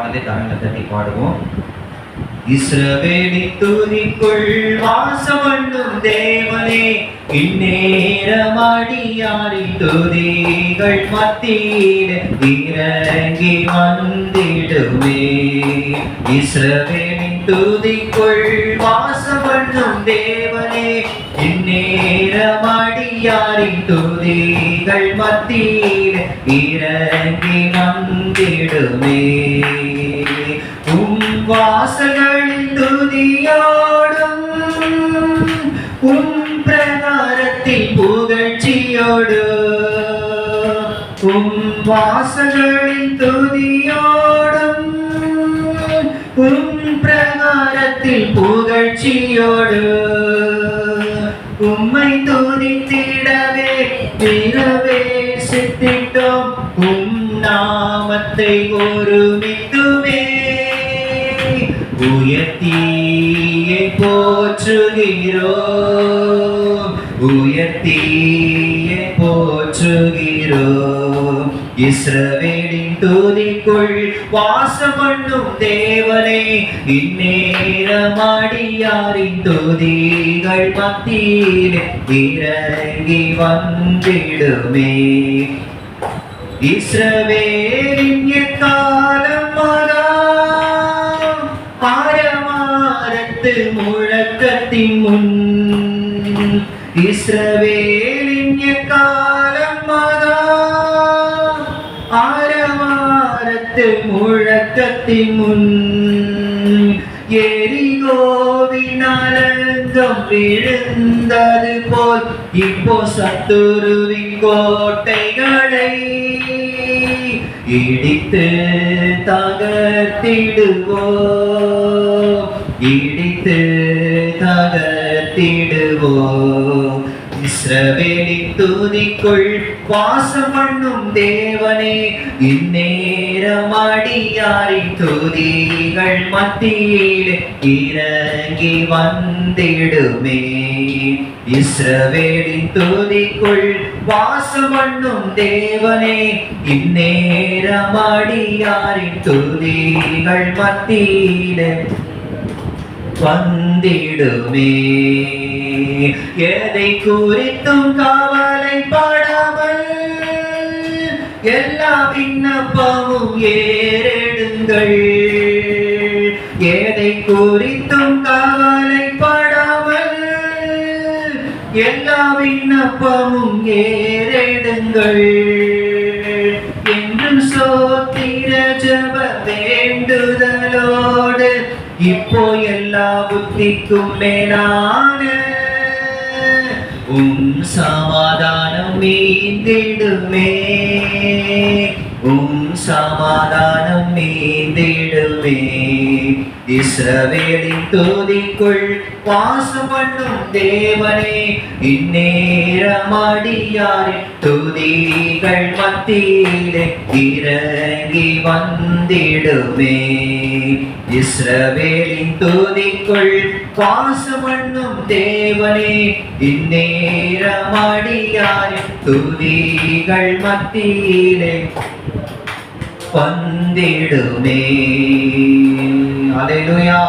பாடலை தமிழை தட்டி பாடுவோம். இஸ்ரவேலின் துதிக்குள் வாசமண்ணும் தேவனே இந்நேரமடியாரின் துதிகள் மத்தியில் இறங்கி வந்திடுமே இஸ்ரவேலின் துதிக்குள் வாசமண்ணும் தேவனே துதிகள் மத்தியில் இறங்கி வந்திடுமே. உம் வாசல்களின் துதியோடும் உம் பிரகாரத்தில் புகழ்ச்சியோடு உம் வாசல்களின் துதியோடும் உம் பிரகாரத்தில் புகழ்ச்சியோடு துதித்திடவே சித்திட்டோம் உம் நாமத்தை ஒருமித்துமே. உயர்த்தியை போற்றுகிறோம் உயர்த்தியை போற்றுகிறோம் இஸ்ரவேலின் துதிக்குள் வாசம் பண்ணும் தேவனே இந்நேரமடியாரின் துதிகள் மத்தியில் இறங்கி வந்திடுமே இஸ்ரவேலின் எக்காலம் மகா ஆரவாரத்து முழக்கத்தின் முன் இஸ்ரவேலின் எக்காலம் முழக்கத்தின் முன் எரிகோவினாலங்கம் விழுந்தது போல் இப்போ சத்துருவின் கோட்டைகளை இடித்து தகர்த்திடுவோம். இடித்து தகர்த்திடுவோம். இஸ்ரவேலின் துதிக்குள் வாசம் பண்ணும் தேவனே இந்நேரம் அடியாரின் துதிகள் மத்தியில் இறங்கி வந்திடுமே. இஸ்ரவேலின் துதிக்குள் வாசம் பண்ணும் தேவனே இந்நேரம் அடியாரின் துதிகள் மத்தியில் வந்திடுமே. எதை குறித்தும் காவலை பாடாமல் எல்லா விண்ணப்பமும் ஏறெடுங்கள். எதை குறித்தும் காவலை பாடாமல் எல்லா விண்ணப்பமும் ஏறெடுங்கள். என்றும் சோத்திர ஜப வேண்டுதலோடு இப்போ எல்லா புத்திக்கும் மேலான உம் சமாதானம் மீந்திடுமே உம் சமாதானம் மீந்திடுமே இஸ்ரவேலின் துதிக்குள் வாசம் பண்ணும் தேவனே இந்நேரம் அடியாரின் துதிகள் மத்தியிலே இறங்கி வந்திடுமே இஸ்ரவேலின் துதிக்குள் வாசம் பண்ணும் தேவனே இந்நேரம் அடியாரின் துதிகள் மத்தியிலே வந்திடுமே அலையுயா